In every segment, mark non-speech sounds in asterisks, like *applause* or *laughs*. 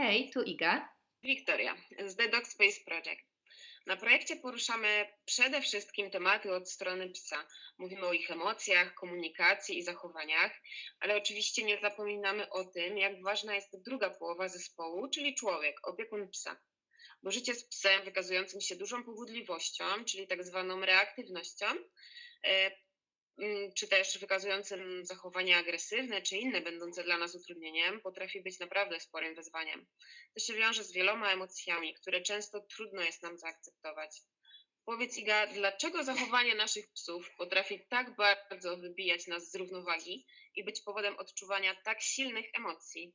Hej, tu Iga. Wiktoria z The Dog Space Project. Na projekcie poruszamy przede wszystkim tematy od strony psa. Mówimy o ich emocjach, komunikacji i zachowaniach, ale oczywiście nie zapominamy o tym, jak ważna jest druga połowa zespołu, czyli człowiek, opiekun psa. Bo życie z psem wykazującym się dużą pobudliwością, czyli tak zwaną reaktywnością, e, czy też wykazującym zachowania agresywne, czy inne będące dla nas utrudnieniem, potrafi być naprawdę sporym wyzwaniem. To się wiąże z wieloma emocjami, które często trudno jest nam zaakceptować. Powiedz Iga, dlaczego zachowanie naszych psów potrafi tak bardzo wybijać nas z równowagi i być powodem odczuwania tak silnych emocji?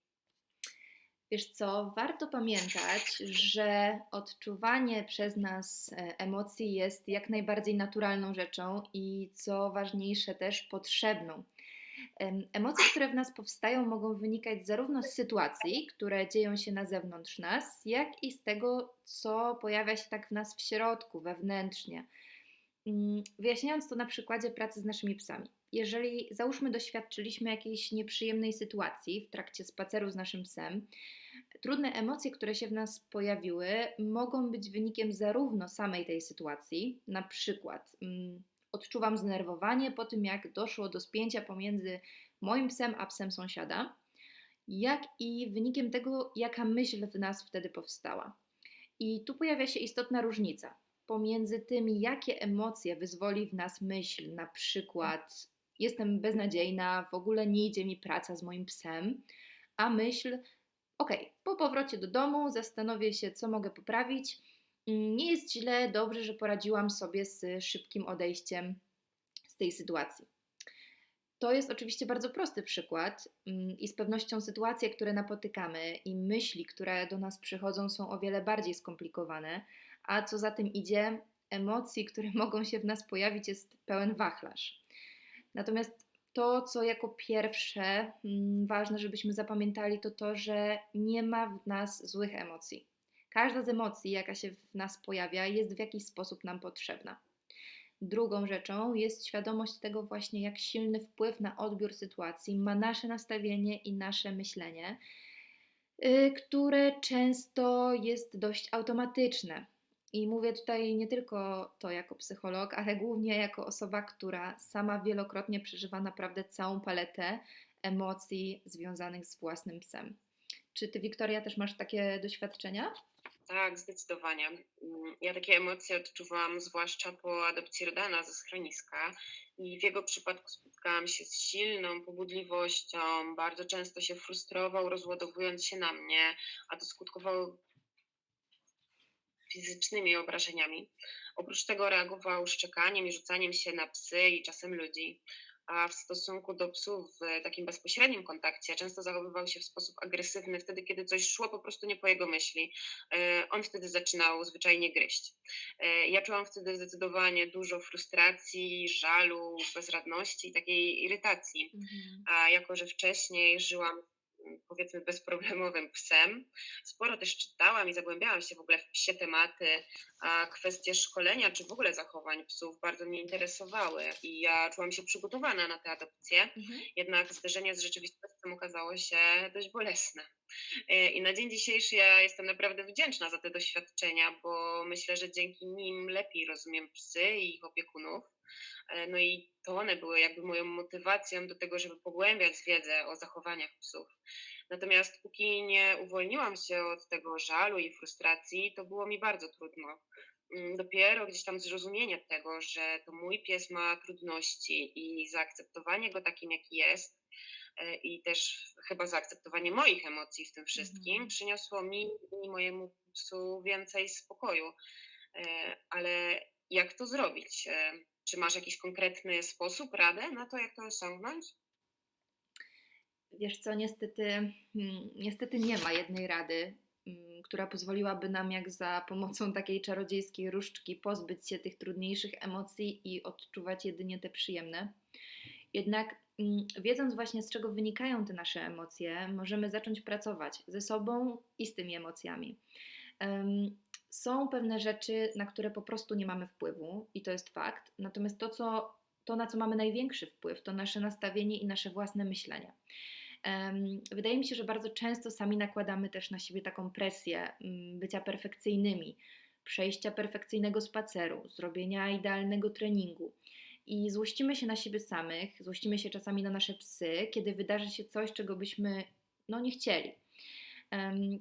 Wiesz co, warto pamiętać, że odczuwanie przez nas e, emocji jest jak najbardziej naturalną rzeczą i co ważniejsze też potrzebną. Em, Emocje, które w nas powstają, mogą wynikać zarówno z sytuacji, które dzieją się na zewnątrz nas, jak i z tego, co pojawia się tak w nas w środku, wewnętrznie. Mm, Wyjaśniając to na przykładzie pracy z naszymi psami. Jeżeli załóżmy doświadczyliśmy jakiejś nieprzyjemnej sytuacji w trakcie spaceru z naszym psem, trudne emocje, które się w nas pojawiły, mogą być wynikiem zarówno samej tej sytuacji, na przykład mm, odczuwam zdenerwowanie po tym, jak doszło do spięcia pomiędzy moim psem a psem sąsiada, jak i wynikiem tego, jaka myśl w nas wtedy powstała. I tu pojawia się istotna różnica pomiędzy tym, jakie emocje wyzwoli w nas myśl, na przykład jestem beznadziejna, w ogóle nie idzie mi praca z moim psem, a myśl, ok, po powrocie do domu zastanowię się, co mogę poprawić. Mm, Nie jest źle, dobrze, że poradziłam sobie z szybkim odejściem z tej sytuacji. To jest oczywiście bardzo prosty przykład mm, i z pewnością sytuacje, które napotykamy i myśli, które do nas przychodzą, są o wiele bardziej skomplikowane, a co za tym idzie, emocji, które *laughs* mogą się w nas pojawić, jest pełen wachlarz. Natomiast to, co jako pierwsze mm, ważne, żebyśmy zapamiętali, to to, że nie ma w nas złych emocji. Każda z emocji, jaka się w nas pojawia, jest w jakiś sposób nam potrzebna. Drugą rzeczą jest świadomość tego właśnie, jak silny wpływ na odbiór sytuacji ma nasze nastawienie i nasze myślenie, y, które często jest dość automatyczne. I mówię tutaj nie tylko to jako psycholog, ale głównie jako osoba, która sama wielokrotnie przeżywa naprawdę całą paletę emocji związanych z własnym psem. Czy ty, Wiktoria, też masz takie doświadczenia? Tak, zdecydowanie. Ja takie emocje odczuwałam zwłaszcza po adopcji Rodana ze schroniska i w jego przypadku spotkałam się z silną pobudliwością, bardzo często się frustrował, rozładowując się na mnie, a to skutkowało fizycznymi obrażeniami. Oprócz tego reagował szczekaniem i rzucaniem się na psy i czasem ludzi. A w stosunku do psów w takim bezpośrednim kontakcie często zachowywał się w sposób agresywny wtedy, kiedy coś szło po prostu nie po jego myśli. E, On wtedy zaczynał zwyczajnie gryźć. E, Ja czułam wtedy zdecydowanie dużo frustracji, żalu, bezradności i takiej irytacji. Mhm. A jako, że wcześniej żyłam powiedzmy bezproblemowym psem, sporo też czytałam i zagłębiałam się w ogóle w psie tematy, a kwestie szkolenia czy w ogóle zachowań psów bardzo mnie interesowały i ja czułam się przygotowana na tę adopcję, Mhm. jednak zderzenie z rzeczywistością okazało się dość bolesne. E, I na dzień dzisiejszy ja jestem naprawdę wdzięczna za te doświadczenia, bo myślę, że dzięki nim lepiej rozumiem psy i ich opiekunów. E, No i to one były jakby moją motywacją do tego, żeby pogłębiać wiedzę o zachowaniach psów. Natomiast póki nie uwolniłam się od tego żalu i frustracji, to było mi bardzo trudno. Mm, Dopiero gdzieś tam zrozumienie tego, że to mój pies ma trudności i zaakceptowanie go takim, jaki jest, i też chyba zaakceptowanie moich emocji w tym wszystkim, Mhm. przyniosło mi i mojemu psu więcej spokoju. E, Ale jak to zrobić? E, Czy masz jakiś konkretny sposób, radę na to, jak to osiągnąć? Wiesz co, niestety, hmm, niestety nie ma jednej rady, mm, która pozwoliłaby nam jak za pomocą takiej czarodziejskiej różdżki pozbyć się tych trudniejszych emocji i odczuwać jedynie te przyjemne. Jednak mm, wiedząc właśnie z czego wynikają te nasze emocje, możemy zacząć pracować ze sobą i z tymi emocjami. Em, Są pewne rzeczy, na które po prostu nie mamy wpływu i to jest fakt. Natomiast to, co, to na co mamy największy wpływ, to nasze nastawienie i nasze własne myślenie. Wydaje mi się, że bardzo często sami nakładamy też na siebie taką presję mm, bycia perfekcyjnymi, przejścia perfekcyjnego spaceru, zrobienia idealnego treningu. I złościmy się na siebie samych, złościmy się czasami na nasze psy, kiedy wydarzy się coś, czego byśmy no, nie chcieli.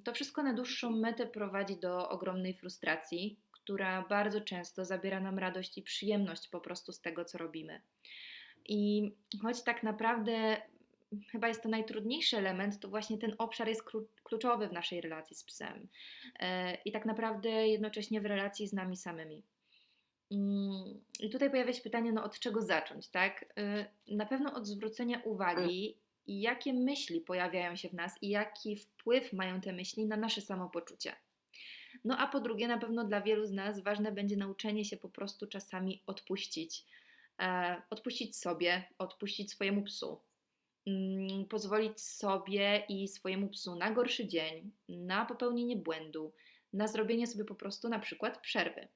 To wszystko na dłuższą metę prowadzi do ogromnej frustracji, która bardzo często zabiera nam radość i przyjemność po prostu z tego, co robimy. I choć tak naprawdę chyba jest to najtrudniejszy element, to właśnie ten obszar jest klu- kluczowy w naszej relacji z psem E, i tak naprawdę jednocześnie w relacji z nami samymi. Mm, I tutaj pojawia się pytanie, no od czego zacząć, tak? E, Na pewno od zwrócenia uwagi, jakie myśli pojawiają się w nas i jaki wpływ mają te myśli na nasze samopoczucie. No a po drugie, na pewno dla wielu z nas ważne będzie nauczenie się po prostu czasami odpuścić. E, odpuścić sobie, odpuścić swojemu psu. Mm, pozwolić sobie i swojemu psu na gorszy dzień, na popełnienie błędu, na zrobienie sobie po prostu na przykład przerwy.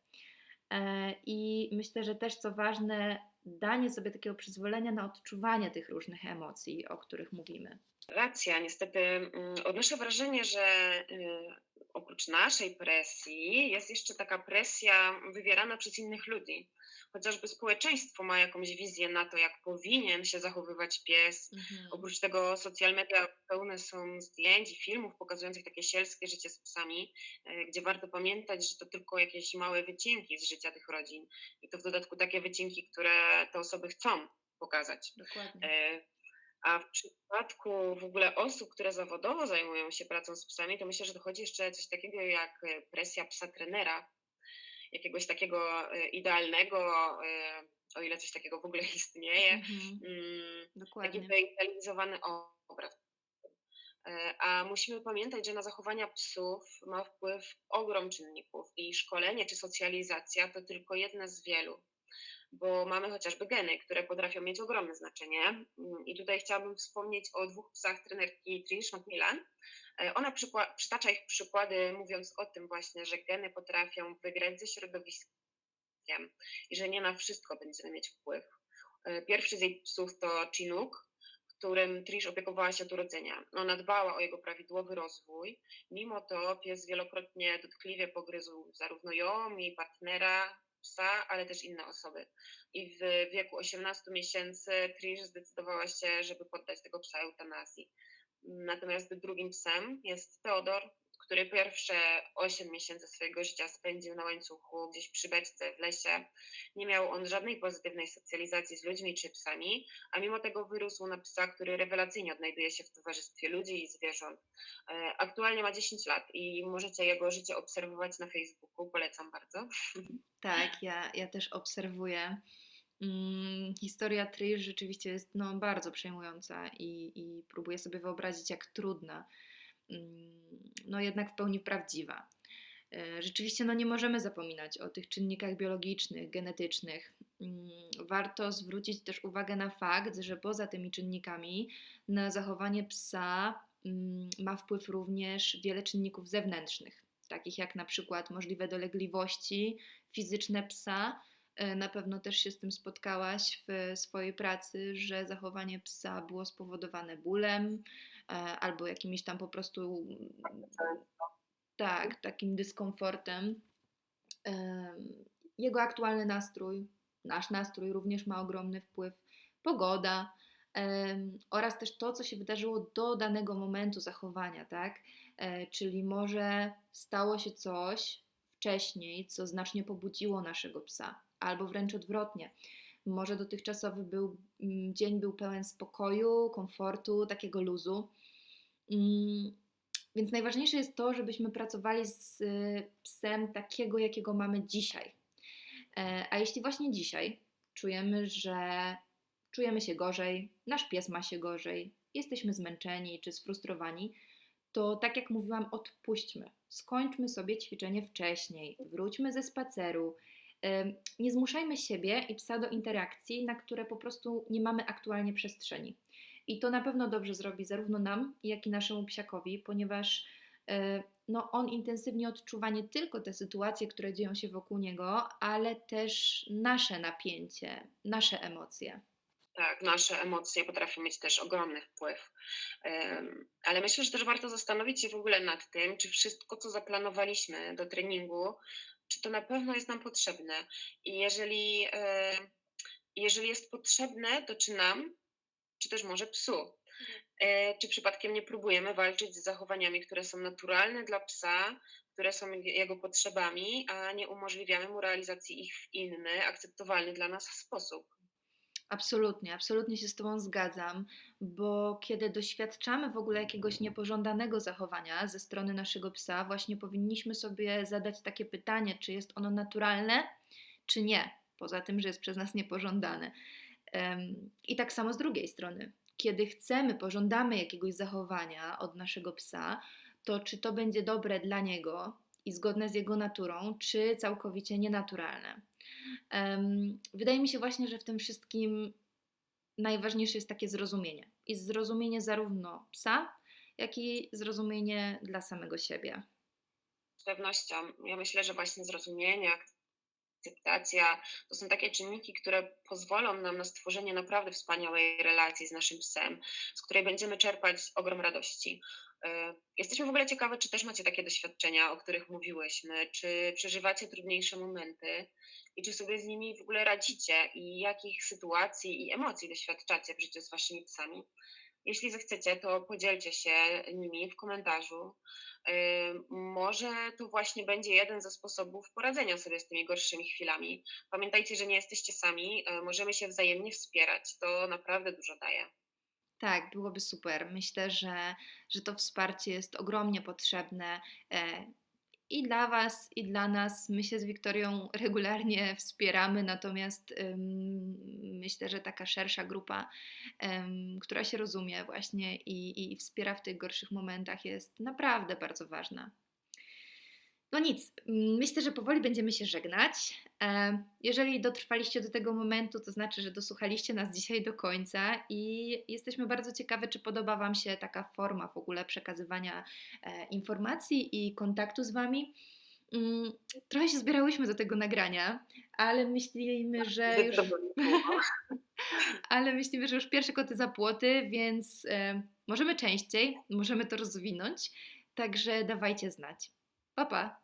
E, I myślę, że też co ważne, danie sobie takiego przyzwolenia na odczuwanie tych różnych emocji, o których mówimy. Racja, niestety mm, odnoszę wrażenie, że y, oprócz naszej presji jest jeszcze taka presja wywierana przez innych ludzi. Chociażby społeczeństwo ma jakąś wizję na to, jak powinien się zachowywać pies. Mhm. Oprócz tego social media pełne są zdjęć i filmów pokazujących takie sielskie życie z psami, e, gdzie warto pamiętać, że to tylko jakieś małe wycinki z życia tych rodzin. I to w dodatku takie wycinki, które te osoby chcą pokazać. Dokładnie. E, A w przypadku w ogóle osób, które zawodowo zajmują się pracą z psami, to myślę, że dochodzi jeszcze coś takiego jak e, presja psa trenera, jakiegoś takiego idealnego, o ile coś takiego w ogóle istnieje, Mhm. mm, taki Dokładnie. wyidealizowany obraz. A musimy pamiętać, że na zachowania psów ma wpływ ogrom czynników i szkolenie czy socjalizacja to tylko jedna z wielu bo mamy chociażby geny, które potrafią mieć ogromne znaczenie. Mm, I tutaj chciałabym wspomnieć o dwóch psach trenerki Trish McMillan. E, Ona przytacza ich przykłady, mówiąc o tym właśnie, że geny potrafią wygrać ze środowiskiem i że nie na wszystko będziemy mieć wpływ. E, Pierwszy z jej psów to Chinook, którym Trish opiekowała się od urodzenia. Ona dbała o jego prawidłowy rozwój. Mimo to pies wielokrotnie dotkliwie pogryzł zarówno ją, jej partnera, psa, ale też inne osoby. I w wieku 18 miesięcy Trish zdecydowała się, żeby poddać tego psa eutanazji. Natomiast drugim psem jest Teodor, który pierwsze 8 miesięcy swojego życia spędził na łańcuchu gdzieś przy beczce w lesie. Nie miał on żadnej pozytywnej socjalizacji z ludźmi czy psami, a mimo tego wyrósł na psa, który rewelacyjnie odnajduje się w towarzystwie ludzi i zwierząt. E, Aktualnie ma 10 lat i możecie jego życie obserwować na Facebooku, polecam bardzo. Tak, ja, ja też obserwuję. Mm, historia Trish rzeczywiście jest no, bardzo przejmująca i, i próbuję sobie wyobrazić, jak trudna, no jednak w pełni prawdziwa. E, Rzeczywiście no, nie możemy zapominać o tych czynnikach biologicznych, genetycznych. Mm, Warto zwrócić też uwagę na fakt, że poza tymi czynnikami na zachowanie psa mm, ma wpływ również wiele czynników zewnętrznych, takich jak na przykład możliwe dolegliwości fizyczne psa. E, Na pewno też się z tym spotkałaś w swojej pracy, że zachowanie psa było spowodowane bólem e, albo jakimiś tam po prostu tak, takim dyskomfortem. Em, Jego aktualny nastrój, nasz nastrój również ma ogromny wpływ, pogoda oraz też to, co się wydarzyło do danego momentu zachowania, tak? E, Czyli może stało się coś wcześniej, co znacznie pobudziło naszego psa, albo wręcz odwrotnie. Może dotychczasowy był, mm, dzień był pełen spokoju, komfortu, takiego luzu. Mm, Więc najważniejsze jest to, żebyśmy pracowali z y, psem takiego, jakiego mamy dzisiaj. E, A jeśli właśnie dzisiaj czujemy, że czujemy się gorzej, nasz pies ma się gorzej, jesteśmy zmęczeni czy sfrustrowani, to tak jak mówiłam, odpuśćmy. Skończmy sobie ćwiczenie wcześniej, wróćmy ze spaceru. Nie zmuszajmy siebie i psa do interakcji, na które po prostu nie mamy aktualnie przestrzeni. I to na pewno dobrze zrobi zarówno nam, jak i naszemu psiakowi, ponieważ e, no, on intensywnie odczuwa nie tylko te sytuacje, które dzieją się wokół niego, ale też nasze napięcie, nasze emocje. Tak, nasze emocje potrafią mieć też ogromny wpływ. Ale myślę, że też warto zastanowić się w ogóle nad tym, czy wszystko, co zaplanowaliśmy do treningu, czy to na pewno jest nam potrzebne. I jeżeli, e, jeżeli jest potrzebne, to czy nam, czy też może psu? E, Czy przypadkiem nie próbujemy walczyć z zachowaniami, które są naturalne dla psa, które są je- jego potrzebami, a nie umożliwiamy mu realizacji ich w inny, akceptowalny dla nas sposób? Absolutnie, absolutnie się z Tobą zgadzam, bo kiedy doświadczamy w ogóle jakiegoś niepożądanego zachowania ze strony naszego psa, właśnie powinniśmy sobie zadać takie pytanie, czy jest ono naturalne, czy nie, poza tym, że jest przez nas niepożądane. I tak samo z drugiej strony, kiedy chcemy, pożądamy jakiegoś zachowania od naszego psa, to czy to będzie dobre dla niego i zgodne z jego naturą, czy całkowicie nienaturalne. Wydaje mi się właśnie, że w tym wszystkim najważniejsze jest takie zrozumienie. I zrozumienie zarówno psa, jak i zrozumienie dla samego siebie. Z pewnością. Ja myślę, że właśnie zrozumienie, akceptacja to są takie czynniki, które pozwolą nam na stworzenie naprawdę wspaniałej relacji z naszym psem, z której będziemy czerpać ogrom radości. E, Jesteśmy w ogóle ciekawe, czy też macie takie doświadczenia, o których mówiłyśmy, czy przeżywacie trudniejsze momenty i czy sobie z nimi w ogóle radzicie i jakich sytuacji i emocji doświadczacie w życiu z waszymi psami. Jeśli zechcecie, to podzielcie się nimi w komentarzu. Yy, Może to właśnie będzie jeden ze sposobów poradzenia sobie z tymi gorszymi chwilami. Pamiętajcie, że nie jesteście sami, yy, możemy się wzajemnie wspierać. To naprawdę dużo daje. Tak, byłoby super. Myślę, że, że to wsparcie jest ogromnie potrzebne e, i dla Was, i dla nas. My się z Wiktorią regularnie wspieramy, natomiast ym, myślę, że taka szersza grupa, ym, która się rozumie właśnie i, i wspiera w tych gorszych momentach, jest naprawdę bardzo ważna. No nic, myślę, że powoli będziemy się żegnać. E, Jeżeli dotrwaliście do tego momentu, to znaczy, że dosłuchaliście nas dzisiaj do końca i jesteśmy bardzo ciekawe, czy podoba Wam się taka forma w ogóle przekazywania e, informacji i kontaktu z Wami. Mm, Trochę się zbierałyśmy do tego nagrania, ale myślimy, że już, Zbyt to było. ale myślimy, że już pierwsze koty za płoty, więc e, możemy częściej, możemy to rozwinąć, także dawajcie znać. Papá!